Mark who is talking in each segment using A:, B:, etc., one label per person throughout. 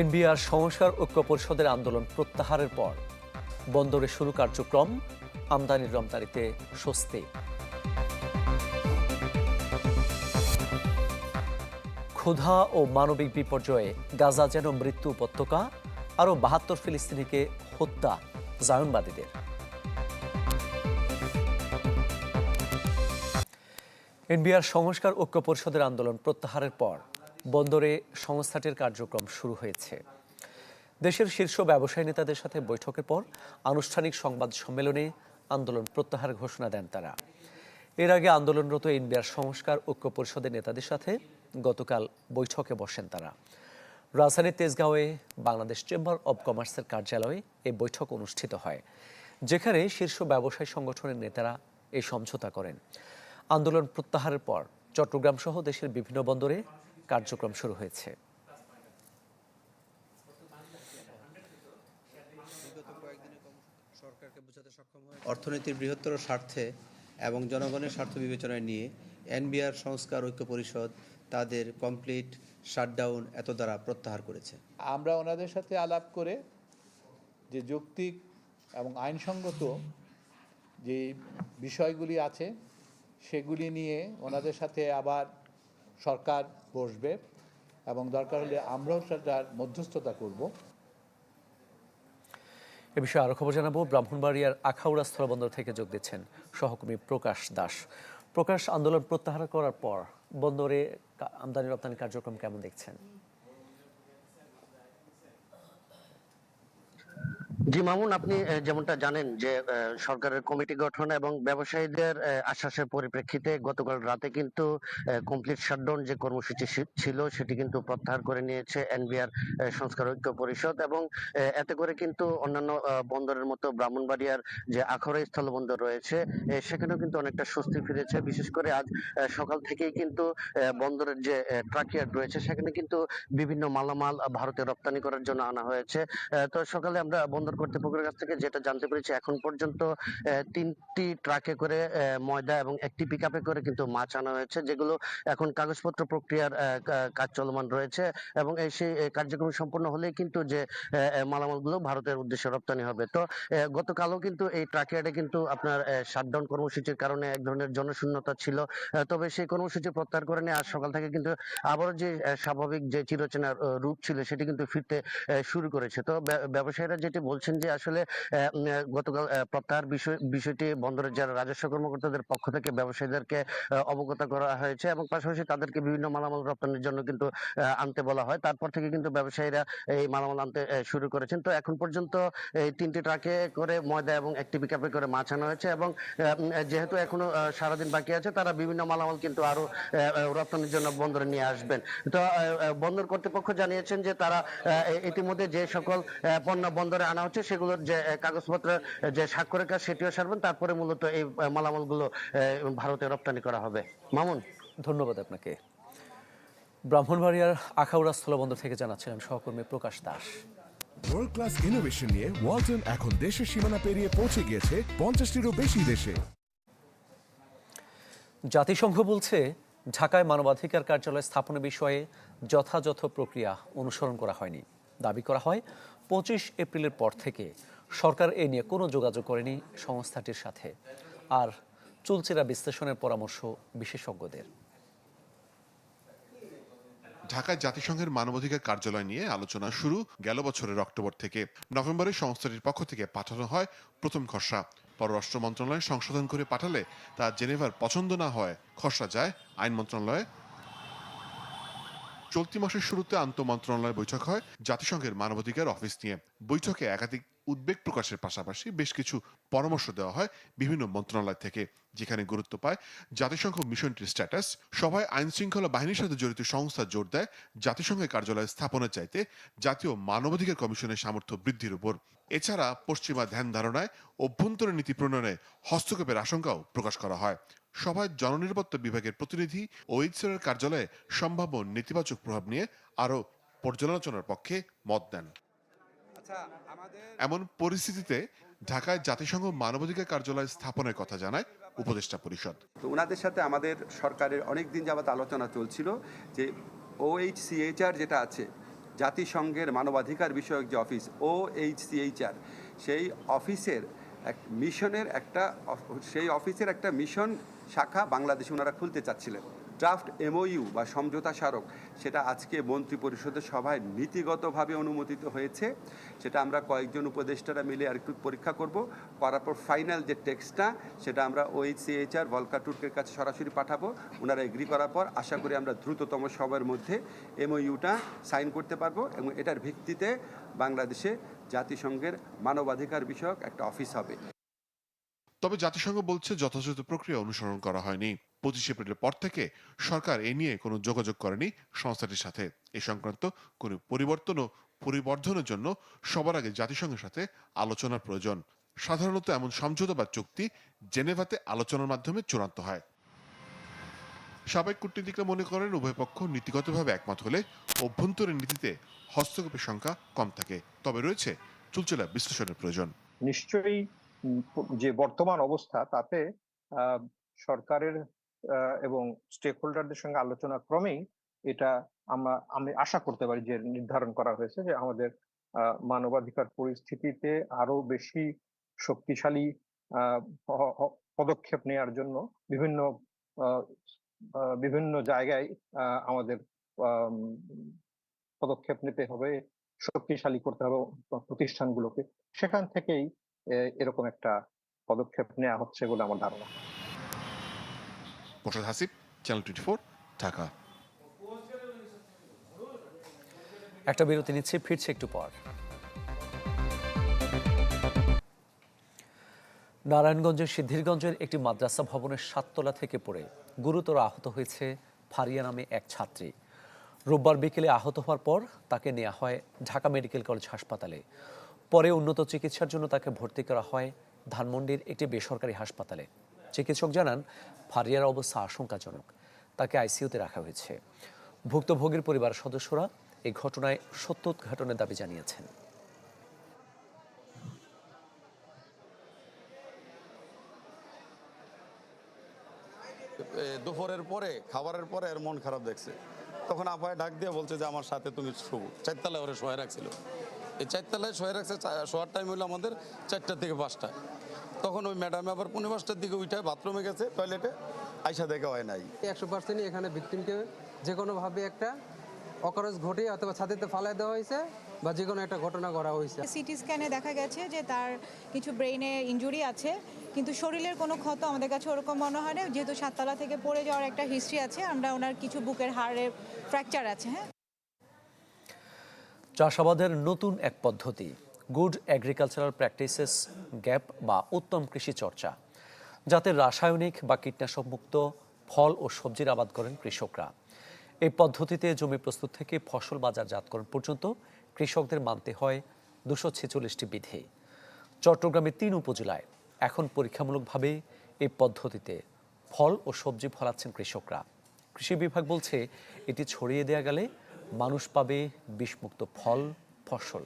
A: NBR সংস্কার ঐক্য পরিষদের আন্দোলন প্রত্যাহারের পর বন্দরে শুরু কার্যক্রম আমদানির রমদানিতে স্বস্তি। ক্ষুধা ও মানবিক বিপর্যয়ে গাজা যেন মৃত্যু উপত্যকা, আরও বাহাত্তর ফিলিস্তিনিকে হত্যা জায়নবাদীদের। এনবিআর সংস্কার ঐক্য পরিষদের আন্দোলন প্রত্যাহারের পর বন্দরে সংস্থাটির কার্যক্রম শুরু হয়েছে। দেশের শীর্ষ ব্যবসায়ী নেতাদের সাথে বৈঠকের পর আনুষ্ঠানিক সংবাদ সম্মেলনে আন্দোলন প্রত্যাহার ঘোষণা দেন তারা। এর আগে আন্দোলনরত এনবিআর সংস্কার ঐক্য পরিষদের নেতাদের সাথে গতকাল বৈঠকে বসেন তারা। রাজধানীর তেজগাঁওয়ে বাংলাদেশ চেম্বার অব কমার্সের কার্যালয়ে এই বৈঠক অনুষ্ঠিত হয়, যেখানে শীর্ষ ব্যবসায়ী সংগঠনের নেতারা এই সমঝোতা করেন। আন্দোলন প্রত্যাহারের পর চট্টগ্রাম সহ দেশের বিভিন্ন বন্দরে কার্যক্রম শুরু হয়েছে।
B: অর্থনীতির বৃহত্তর স্বার্থে এবং জনগণের স্বার্থ বিবেচনায় নিয়ে এনবিআর সংস্কার ঐক্য পরিষদ তাদের কমপ্লিট শাটডাউন এত দ্বারা প্রত্যাহার করেছে।
C: আমরা ওনাদের সাথে আলাপ করে যে যৌক্তিক এবং আইনসঙ্গত যে বিষয়গুলি আছে সেগুলি নিয়ে ওনাদের সাথে আবার সরকার বসবে এবং দরকার হলে আমরাও সেটার মধ্যস্থতা করব।
A: এ বিষয়ে আরও খবর জানাব। ব্রাহ্মণবাড়িয়ার আখাউড়া স্থলবন্দর থেকে যোগ দিচ্ছেন সহকর্মী প্রকাশ দাস। প্রকাশ আন্দোলন প্রত্যাহার করার পর বন্দরে আমদানি রপ্তানি কার্যক্রম কেমন দেখছেন?
D: জি মামুন, আপনি যেমনটা জানেন যে সরকারের কমিটি গঠন এবং ব্যবসায়ীদের আশ্বাসের পরিপ্রেক্ষিতে গতকাল রাতে কিন্তু কমপ্লিট শাটডাউন যে কর্মসূচি ছিল সেটি কিন্তু প্রত্যাহার করে নিয়েছে এনবিআর সংস্কার ঐক্য পরিষদ এবং এতে করে কিন্তু অন্যান্য বন্দরের মতো ব্রাহ্মণবাড়িয়ার যে আখড়া স্থলবন্দর রয়েছে সেখানেও কিন্তু অনেকটা স্বস্তি ফিরেছে। বিশেষ করে আজ সকাল থেকেই কিন্তু বন্দরের যে ট্রাকইয়ার্ড রয়েছে সেখানে কিন্তু বিভিন্ন মালামাল ভারতে রপ্তানি করার জন্য আনা হয়েছে। তো সকালে আমরা বন্দর কর্তৃপক্ষের কাছ থেকে যেটা জানতে পেরেছি এখন পর্যন্ত তিনটি ট্রাকে করে ময়দা এবং একটি পিকআপে করে কিন্তু মাছ আনা হয়েছে যেগুলো এখন কাগজপত্র প্রক্রিয়ার কাজ চলমান রয়েছে এবং এই সেই কার্যক্রম সম্পন্ন হলেই কিন্তু যে মালামালগুলো ভারতের উদ্দেশ্যে রপ্তানি হবে। তো গতকালও কিন্তু এই ট্রাকইয়ার্ডে কিন্তু আপনার শাটডাউন কর্মসূচির কারণে এক ধরনের জনশূন্যতা ছিল তবে সেই কর্মসূচি প্রত্যাহার করে নিয়ে আজ সকাল থেকে কিন্তু আবারও যে স্বাভাবিক যে চিরচেনা আহ, রূপ ছিল সেটি কিন্তু ফিরতে শুরু করেছে। তো ব্য- ব্যবসায়ীরা যেটি বলছেন যে আসলে গতকাল প্রত্যাহার বিষয়, বিষয়টি বন্দরের যারা রাজস্ব কর্মকর্তাদের পক্ষ থেকে ব্যবসায়ীদেরকে অবগত করা হয়েছে এবং পাশাপাশি তাদেরকে বিভিন্ন মালামাল রপ্তানির জন্য কিন্তু আনতে বলা হয়। তারপর থেকে কিন্তু ব্যবসায়ীরা এই মালামাল আনতে শুরু করেছেন। তো এখন পর্যন্ত এই তিনটি ট্রাকে করে ময়দা এবং একটি পিকআপে করে মাছ আনা হয়েছে এবং যেহেতু এখনও সারাদিন বাকি আছে, তারা বিভিন্ন মালামাল কিন্তু আরও রপ্তানির জন্য বন্দরে নিয়ে আসবেন। তো বন্দর কর্তৃপক্ষ জানিয়েছেন যে তারা ইতিমধ্যে যে সকল পণ্য বন্দরে আনা হচ্ছে সেগুলোর যে কাগজপত্র যে স্বাক্ষরের কাজ সেটিও সারবেন। তারপরে মূলত এই মালামালগুলো ভারতে রপ্তানি করা হবে। মামুন।
A: ধন্যবাদ আপনাকে। ব্রাহ্মণবাড়িয়ার আখাউড়া স্থলবন্দর থেকে জানাচ্ছিলেন সহকর্মী Prakash Das.
E: World class innovation নিয়ে ওয়ালটন এখন দেশের সীমানা পেরিয়ে পৌঁছে গিয়েছে পঞ্চাশটিরও বেশি দেশে।
A: জাতিসংঘ বলছে ঢাকায় মানবাধিকার কার্যালয় স্থাপনের বিষয়ে যথাযথ প্রক্রিয়া অনুসরণ করা হয়নি। দাবি করা হয়, পঁচিশ এপ্রিলের পর থেকে সরকার এ নিয়ে কোনো যোগাযোগ করেনি সংস্থাটির সাথে। আর চুলচেরা বিশ্লেষণের পরামর্শ বিশেষজ্ঞদের।
F: ঢাকায় জাতিসংঘের মানবাধিকার কার্যালয় নিয়ে আলোচনা শুরু গেল বছরের অক্টোবর থেকে। নভেম্বরে সংস্থাটির পক্ষ থেকে পাঠানো হয় প্রথম খসড়া। পররাষ্ট্র মন্ত্রণালয় সংশোধন করে পাঠালে তা জেনেভার পছন্দ না হয় খসড়া যায় আইন মন্ত্রণালয়ে। চলতি মাসের শুরুতে আন্তঃ মন্ত্রণালয় বৈঠক হয় জাতিসংঘের মানবাধিকার অফিস নিয়ে। বৈঠকে একাধিক উদ্বেগ প্রকাশের পাশাপাশি বেশ কিছু পরামর্শ দেওয়া হয় বিভিন্ন মন্ত্রণালয় থেকে, যেখানে গুরুত্ব পায় জাতিসংঘ মিশনটির স্ট্যাটাস। সভায় আইন শৃঙ্খলা বাহিনীর সাথে জড়িত সংস্থা জোর দেয় জাতিসংঘের কার্যালয় স্থাপনের চাইতে জাতীয় মানবাধিকার কমিশনের সামর্থ্য বৃদ্ধির উপর। এছাড়া পশ্চিমা ধ্যান ধারণায় অভ্যন্তরীণ নীতি প্রণয়নে হস্তক্ষেপের আশঙ্কাও প্রকাশ করা হয়। সভায় জননিরাপত্তা বিভাগের প্রতিনিধি ও ইসরায়েলের কার্যালয়ে সম্ভাব্য নেতিবাচক প্রভাব নিয়ে আরও পর্যালোচনার পক্ষে মত দেন। এমন পরিস্থিতিতে ঢাকায় জাতিসংঘ মানবাধিকার কার্যালয় স্থাপনের কথা জানায় উপদেষ্টা পরিষদ।
G: তো ওনাদের সাথে আমাদের সরকারের অনেক দিন যাবত আলোচনা চলছিল যে ওএইচসিএইচআর যেটা আছে জাতিসংঘের মানবাধিকার বিষয়ক যে অফিস ও এইচ সিএইচআর সেই অফিসের এক মিশনের একটা সেই অফিসের একটা মিশন শাখা বাংলাদেশে ওনারা খুলতে চাচ্ছিলেন। ড্রাফট এমওইউ বা সমঝোতা স্মারক, সেটা আজকে মন্ত্রী পরিষদের সভায় নীতিগতভাবে অনুমোদিত হয়েছে। সেটা আমরা কয়েকজন উপদেষ্টারা মিলে আর একটু পরীক্ষা করব। করার পর ফাইনাল যে টেক্সটটা, সেটা আমরা ওএইচসিএইচআর ভলকা টুর্কের কাছে সরাসরি পাঠাবো। ওনারা এগ্রি করার পর আশা করি আমরা দ্রুততম সময়ের মধ্যে এমওইউটা সাইন করতে পারব এবং এটার ভিত্তিতে বাংলাদেশে জাতিসংঘের মানবাধিকার বিষয়ক একটা অফিস হবে।
F: তবে জাতিসংঘ বলছে যথাযথ প্রক্রিয়া অনুসরণ করা হয়নি। পঁচিশ এপ্রিলের পর থেকে সরকার এ নিয়ে কোনো যোগাযোগ করেনি সংস্থাটির সাথে। এ সংক্রান্ত কোনো পরিবর্তন ও পরিবর্ধনের জন্য সবার আগে জাতিসংঘের সাথে আলোচনার প্রয়োজন। সাধারণত এমন সমঝোতা বা চুক্তি জেনেভাতে আলোচনার মাধ্যমে চূড়ান্ত হয়। সাবেক কূটনীতিকরা মনে করেন উভয় পক্ষ নীতিগতভাবে একমত হলে অভ্যন্তরীণ নীতিতে হস্তক্ষেপের সংখ্যা কম থাকে। তবে রয়েছে চুলচেলা বিশ্লেষণের প্রয়োজন।
H: নিশ্চয়ই যে বর্তমান অবস্থা, তাতে সরকারের এবং স্টেক হোল্ডারদের সঙ্গে আলোচনা ক্রমেই এটা আমরা, আমি আশা করতে পারি যে নির্ধারণ করা হয়েছে যে আমাদের মানবাধিকার পরিস্থিতিতে আরও বেশি শক্তিশালী পদক্ষেপ নেওয়ার জন্য বিভিন্ন বিভিন্ন জায়গায় আমাদের পদক্ষেপ নিতে হবে, শক্তিশালী করতে হবে প্রতিষ্ঠানগুলোকে। সেখান থেকেই এরকম একটা পদক্ষেপ নেওয়া হচ্ছে বলে আমার ধারণা।
F: Morshed Hasib channel twenty four Dhaka.
A: একটা বিরতি নিচ্ছে ফিরছে একটু পর। নারায়ণগঞ্জের সিদ্ধিরগঞ্জের একটি মাদ্রাসা ভবনের সাততলা থেকে পড়ে গুরুতর আহত হয়েছে ফারিয়া নামে এক ছাত্রী। রোববার বিকেলে আহত হওয়ার পর তাকে নেওয়া হয় ঢাকা মেডিকেল কলেজ হাসপাতালে। পরে উন্নত চিকিৎসার জন্য তাকে ভর্তি করা হয় ধানমন্ডির একটি বেসরকারি হাসপাতালে। চিকিৎসক জানান, ফারিয়ার অবস্থা আশঙ্কাজনক। তাকে আইসিইউতে রাখা হয়েছে। ভুক্তভোগীর পরিবারের সদস্যরা এই ঘটনায় সত্য উদ্ঘাটনের দাবি জানিয়েছেন।
I: দুপুরের পরে, খাবারের পরে এর মন খারাপ দেখছে। তখন আপায় ডাক দিয়ে বলছে যে, আমার সাথে তুমি শো চারতলায় ওরে শোয়ে রাখছিল। এই চারতলায় শোয়ে রাখছে শোয়ার টাইম হলো আমাদের চারটা থেকে পাঁচটা। তখন ওই ম্যাডামে আবার পনেরো পাঁচটার দিকে উঠে বাথরুমে গেছে টয়লেটে আইসা দেখা হয় নাই।
J: একশো পার্সেন্টই এখানে ভিকটিমকে যে কোনোভাবে একটা অকারজ ঘটে অথবা ছাতিতে ফালাই দেওয়া হয়েছে বা যে কোনো একটা ঘটনা করা হয়েছে।
K: সিটি স্ক্যানে দেখা গেছে যে তার কিছু ব্রেইনে ইনজুরি আছে কিন্তু শরীরের কোনো ক্ষত আমাদের কাছে ওরকম মনে হয় না যেহেতু সাততলা থেকে পড়ে যাওয়ার একটা হিস্ট্রি আছে আমরা ওনার কিছু বুকের হাড়ের ফ্র্যাকচার আছে হ্যাঁ।
A: চাষাবাদের নতুন এক পদ্ধতি গুড এগ্রিকালচারাল প্র্যাকটিসেস গ্যাপ বা উত্তম কৃষি চর্চা, যাতে রাসায়নিক বা কীটনাশক মুক্ত ফল ও সবজির আবাদ করেন কৃষকরা। এই পদ্ধতিতে জমি প্রস্তুত থেকে ফসল বাজারজাতকরণ পর্যন্ত কৃষকদের মানতে হয় দুশো ছেচল্লিশটি বিধি। চট্টগ্রামের তিন উপজেলায় এখন পরীক্ষামূলকভাবে এই পদ্ধতিতে ফল ও সবজি ফলাচ্ছেন কৃষকরা। কৃষি বিভাগ বলছে, এটি ছড়িয়ে দেওয়া গেলে মানুষ পাবে বিষমুক্ত ফল, ফসল।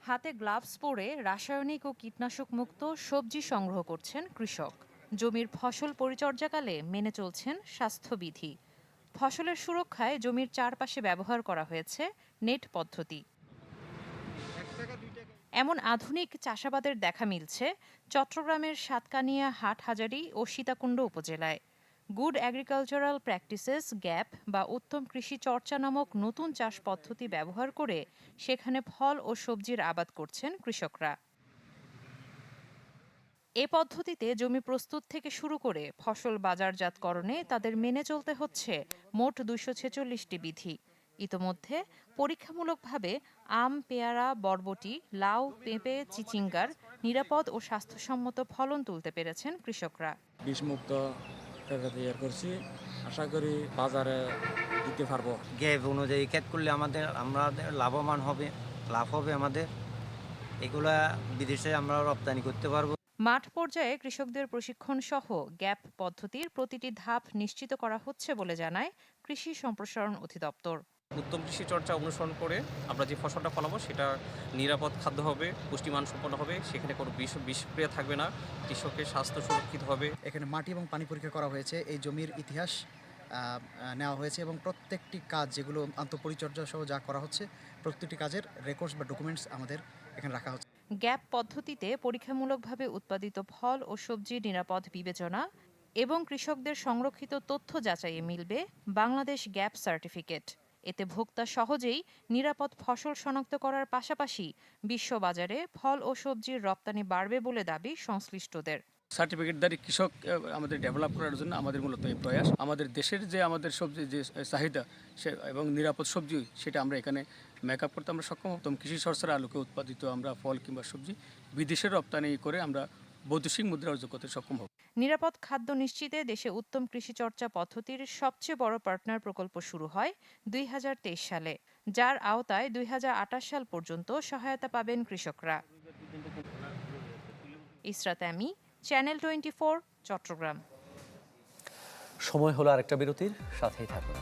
L: হাতে গ্লাভস পরে রাসায়নিক ও কীটনাশক মুক্ত সবজি সংগ্রহ করছেন কৃষক। জমির ফসল পরিচর্যাকালে মেনে চলছেন স্বাস্থ্যবিধি। ফসলের সুরক্ষায় জমির চারপাশে ব্যবহার করা হয়েছে নেট পদ্ধতি। এমন আধুনিক চাষাবাদের দেখা মিলছে চট্টগ্রামের সাতকানিয়া, হাটহাজারী ও সীতাকুণ্ড উপজেলায়। গুড এগ্রিকালচারাল প্র্যাকটিসেস গ্যাপ বা উত্তম কৃষি চর্চা নামক নতুন চাষ পদ্ধতি ব্যবহার করে সেখানে ফল ও সবজির আবাদ করছেন কৃষকরা। এ পদ্ধতিতে জমি প্রস্তুত থেকে শুরু করে ফসল বাজারজাতকরণে তাদের মেনে চলতে হচ্ছে মোট দুইশো ছেচল্লিশটি বিধি। ইতোমধ্যে পরীক্ষামূলকভাবে আম, পেয়ারা, বরবটি, লাউ, পেঁপে, চিচিঙ্গার নিরাপদ ও স্বাস্থ্যসম্মত ফলন তুলতে পেরেছেন কৃষকরা।
M: বিষমুক্ত তৈরি করছি। আশা করি বাজারে দিতে পারব।
N: গ্যাপ অনুযায়ী ক্ষেত করলে আমাদের আমরা লাভবান হবে লাভ হবে আমাদের। এগুলা বিদেশে আমরা রপ্তানি করতে পারব।
L: মাঠ পর্যায়ে কৃষকদের প্রশিক্ষণ সহ গ্যাপ পদ্ধতির প্রতিটি ধাপ নিশ্চিত করা হচ্ছে বলে জানায় কৃষি সম্প্রসারণ অধিদপ্তর।
M: উত্তম কৃষি চর্চা অনুসরণ করে আমরা যে ফসলটা ফলাবো সেটা নিরাপদ খাদ্য হবে পুষ্টিমান সম্পন্ন হবে সেখানে কোনো বিষ বিষক্রিয়া থাকবে না কৃষকের স্বাস্থ্য সুরক্ষিত হবে।
N: এখানে মাটি এবং পানি পরীক্ষা করা হয়েছে এই জমির ইতিহাস
O: নেওয়া হয়েছে এবং প্রত্যেকটি কাজ যেগুলো আন্তঃপরিচর্যা সহ যা করা হচ্ছে প্রত্যেকটি কাজের রেকর্ডস বা ডকুমেন্টস আমাদের এখানে রাখা হচ্ছে।
L: গ্যাপ পদ্ধতিতে পরীক্ষামূলকভাবে উৎপাদিত ফল ও সবজি নিরাপদ বিবেচনা এবং কৃষকদের সংরক্ষিত তথ্য যাচাইয়ে মিলবে বাংলাদেশ গ্যাপ সার্টিফিকেট। এতে ভোক্তা সহজেই নিরাপদ ফসল শনাক্ত করার পাশাপাশি বিশ্ববাজারে ফল ও সবজির রপ্তানি বাড়বে বলে দাবি সংশ্লিষ্টদের।
P: সার্টিফিকেটধারী কৃষক আমাদের ডেভেলপ করার জন্য আমাদের মূলত এই প্রয়াস। আমাদের দেশের যে আমাদের সবজি, যে চাহিদা, সে এবং নিরাপদ সবজি, সেটা আমরা এখানে মেকআপ করতে আমরা সক্ষম। হতাম কৃষি সরসার আলোকে উৎপাদিত আমরা ফল কিংবা সবজি বিদেশে রপ্তানি করে আমরা বৈদেশিক মুদ্রা অর্জন করতে সক্ষম হব
L: নিরাপদ খাদ্য নিশ্চিতে দেশে উত্তম কৃষি চর্চা পদ্ধতির সবচেয়ে বড় পার্টনার প্রকল্প শুরু হয় দুই হাজার তেইশ সালে যার আওতায় দুই হাজার আঠাশ সাল পর্যন্ত সহায়তা পাবেন কৃষকরা। ইসরাত আমি চ্যানেল টোয়েন্টি চট্টগ্রাম।
A: সময় হলো আরেকটা বিরতির সাথেই থাকুন।